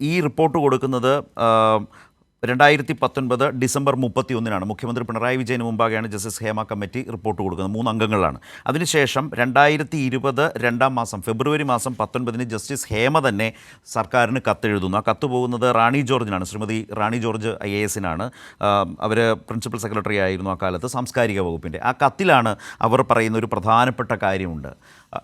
ഈ റിപ്പോർട്ട് കൊടുക്കുന്നത് രണ്ടായിരത്തി പത്തൊൻപത് ഡിസംബർ മുപ്പത്തി ഒന്നിനാണ് മുഖ്യമന്ത്രി പിണറായി വിജയന് മുമ്പാകെയാണ് ജസ്റ്റിസ് ഹേമ കമ്മിറ്റി റിപ്പോർട്ട് കൊടുക്കുന്നത്. മൂന്ന് അംഗങ്ങളാണ് അതിനുശേഷം രണ്ടായിരത്തി ഇരുപത് രണ്ടാം മാസം ഫെബ്രുവരി മാസം പത്തൊൻപതിന് ജസ്റ്റിസ് ഹേമ തന്നെ സർക്കാരിന് കത്തെഴുതുന്നു. ആ കത്ത് പോകുന്നത് Rani ജോർജിനാണ്. Shrimati Rani George I A എസിനാണ്. അവർ പ്രിൻസിപ്പൽ സെക്രട്ടറി ആയിരുന്നു ആ കാലത്ത് സാംസ്കാരിക വകുപ്പിന്റെ ആ കത്തിലാണ് അവർ പറയുന്ന ഒരു പ്രധാനപ്പെട്ട കാര്യമുണ്ട്.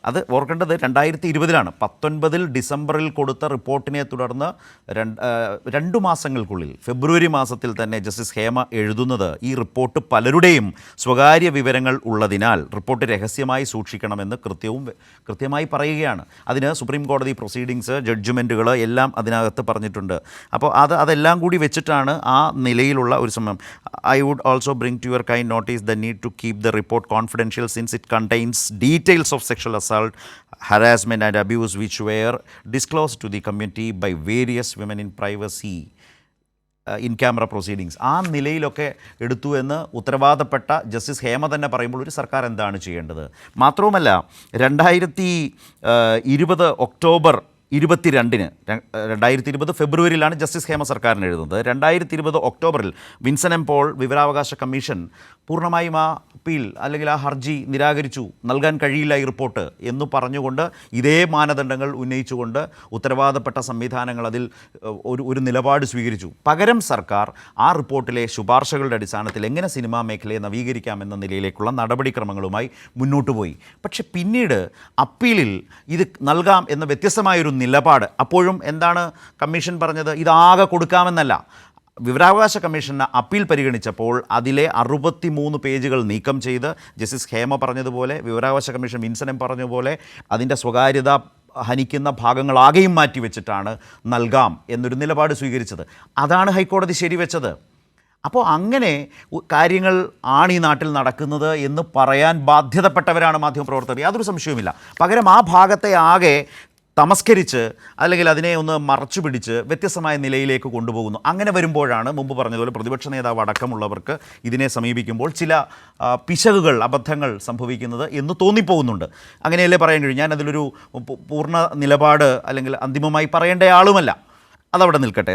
അത് ഓർക്കേണ്ടത് രണ്ടായിരത്തി ഇരുപതിലാണ് പത്തൊൻപതിൽ ഡിസംബറിൽ കൊടുത്ത റിപ്പോർട്ടിനെ തുടർന്ന് രണ്ട് രണ്ടു മാസങ്ങൾക്കുള്ളിൽ ഫെബ്രുവരി മാസത്തിൽ തന്നെ ജസ്റ്റിസ് ഹേമ എഴുതുന്നത് ഈ റിപ്പോർട്ട് പലരുടെയും സ്വകാര്യ വിവരങ്ങൾ ഉള്ളതിനാൽ റിപ്പോർട്ട് രഹസ്യമായി സൂക്ഷിക്കണമെന്ന് കൃത്യവും കൃത്യമായി പറയുകയാണ്. അതിന് സുപ്രീം കോടതി പ്രൊസീഡിങ്സ് ജഡ്ജ്മെന്റുകൾ എല്ലാം അതിനകത്ത് പറഞ്ഞിട്ടുണ്ട്. അപ്പോൾ അത് അതെല്ലാം കൂടി വെച്ചിട്ടാണ് ആ നിലയിലുള്ള ഒരു സമയം I would also bring to your kind notice the need to keep the report confidential since it contains details of sexual assault harassment and abuse which were disclosed to the community by various women in privacy. In camera proceedings. ആ നിലയിലൊക്കെ എടുത്തു എന്ന് ഉത്തരവാദപ്പെട്ട justice Hema തന്നെ പറയുമ്പോൾ ഒരു സർക്കാർ എന്താണ് ചെയ്യേണ്ടത്? മാത്രവുമല്ല രണ്ടായിരത്തി ഇരുപത് ഒക്ടോബർ ഇരുപത്തിരണ്ടിന് രണ്ടായിരത്തി ഇരുപത് ഫെബ്രുവരിയിലാണ് ജസ്റ്റിസ് ഹേമ സർക്കാരിന് എഴുതുന്നത്. രണ്ടായിരത്തി ഇരുപത് ഒക്ടോബറിൽ വിൻസൻ എം പോൾ വിവരാവകാശ കമ്മീഷൻ പൂർണമായും ആ അപ്പീൽ അല്ലെങ്കിൽ ആ ഹർജി നിരാകരിച്ചു. നൽകാൻ കഴിയില്ല ഈ റിപ്പോർട്ട് എന്ന് പറഞ്ഞുകൊണ്ട് ഇതേ മാനദണ്ഡങ്ങൾ ഉന്നയിച്ചുകൊണ്ട് ഉത്തരവാദപ്പെട്ട സംവിധാനങ്ങൾ അതിൽ ഒരു ഒരു നിലപാട് സ്വീകരിച്ചു. പകരം സർക്കാർ ആ റിപ്പോർട്ടിലെ ശുപാർശകളുടെ അടിസ്ഥാനത്തിൽ എങ്ങനെ സിനിമാ മേഖലയെ നവീകരിക്കാമെന്ന നിലയിലേക്കുള്ള നടപടിക്രമങ്ങളുമായി മുന്നോട്ട് പോയി പക്ഷെ പിന്നീട് അപ്പീലിൽ ഇത് നൽകാം എന്ന വ്യത്യസ്തമായൊരു നിലപാട്. അപ്പോഴും എന്താണ് കമ്മീഷൻ പറഞ്ഞത്? ഇതാകെ കൊടുക്കാമെന്നല്ല. വിവരാവകാശ കമ്മീഷന് അപ്പീൽ പരിഗണിച്ചപ്പോൾ അതിലെ അറുപത്തി മൂന്ന് പേജുകൾ നീക്കം ചെയ്ത് ജസ്റ്റിസ് ഹേമ പറഞ്ഞതുപോലെ വിവരാവകാശ കമ്മീഷൻ വിൻസനം പറഞ്ഞതുപോലെ അതിന്റെ സ്വകാര്യത ഹനിക്കുന്ന ഭാഗങ്ങളാകെയും മാറ്റിവെച്ചിട്ടാണ് നൽകാം എന്നൊരു നിലപാട് സ്വീകരിച്ചത്. അതാണ് ഹൈക്കോടതി ശരിവെച്ചത്. അപ്പോൾ അങ്ങനെ കാര്യങ്ങൾ ആണ് ഈ നാട്ടിൽ നടക്കുന്നത് എന്ന് പറയാൻ ബാധ്യതപ്പെട്ടവരാണ് മാധ്യമപ്രവർത്തകർ. യാതൊരു സംശയവുമില്ല. പകരം ആ ഭാഗത്തെ ആകെ തമസ്കരിച്ച് അല്ലെങ്കിൽ അതിനെ ഒന്ന് മറച്ചു പിടിച്ച് വ്യത്യസ്തമായ നിലയിലേക്ക് കൊണ്ടുപോകുന്നു. അങ്ങനെ വരുമ്പോഴാണ് മുമ്പ് പറഞ്ഞതുപോലെ പ്രതിപക്ഷ നേതാവ് അടക്കമുള്ളവർക്ക് ഇതിനെ സമീപിക്കുമ്പോൾ ചില പിശകുകൾ അബദ്ധങ്ങൾ സംഭവിക്കുന്നത് എന്ന് തോന്നിപ്പോകുന്നുണ്ട്. അങ്ങനെയല്ലേ പറയാൻ കഴിയും? ഞാൻ അതിലൊരു പൂർണ നിലപാട് അല്ലെങ്കിൽ അന്തിമമായി പറയേണ്ട ആളുമല്ല അതവിടെ നിൽക്കട്ടെ.